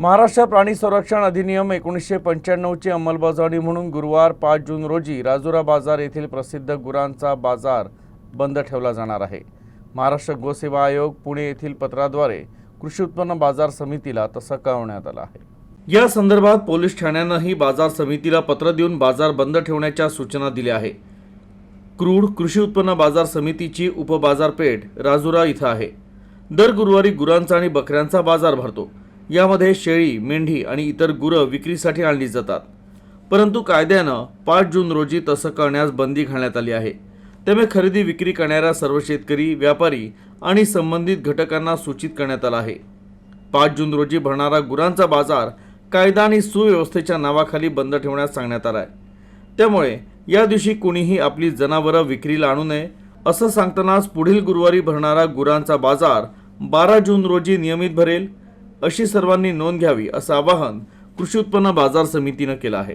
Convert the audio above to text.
महाराष्ट्र प्राणी संरक्षण अधिनियम एकोणीसशे पंच्याण्णवची अंमलबजावणी म्हणून गुरुवार पाच जून रोजी राजुरा बाजार येथील प्रसिद्ध गुरांचा बाजार बंद ठेवला जाणार आहे. महाराष्ट्र गोसेवा आयोग पुणे येथील पत्राद्वारे कृषी उत्पन्न बाजार समितीला तसं कळवण्यात आलं आहे. या संदर्भात पोलीस ठाण्यानंही बाजार समितीला पत्र देऊन बाजार बंद ठेवण्याच्या सूचना दिल्या आहे. क्रूड कृषी उत्पन्न बाजार समितीची उपबाजारपेठ राजुरा इथं आहे. दर गुरुवारी गुरांचा आणि बकऱ्यांचा बाजार भरतो. यामध्ये शेळी मेंढी आणि इतर गुरं विक्रीसाठी आणली जातात. परंतु कायद्यानं पाच जून रोजी तसं करण्यास बंदी घालण्यात आली आहे. त्यामुळे खरेदी विक्री करणाऱ्या सर्व शेतकरी व्यापारी आणि संबंधित घटकांना सूचित करण्यात आलं आहे. पाच जून रोजी भरणारा गुरांचा बाजार कायदा आणि सुव्यवस्थेच्या नावाखाली बंद ठेवण्यास सांगण्यात आला आहे त्यामुळे या दिवशी कुणीही आपली जनावरं विक्रीला आणू नये असं सांगतानाच पुढील गुरुवारी भरणारा गुरांचा बाजार बारा जून रोजी नियमित भरेल अशी सर्वांनी नोंद घ्यावी असं आवाहन कृषी उत्पन्न बाजार समितीनं केलं आहे.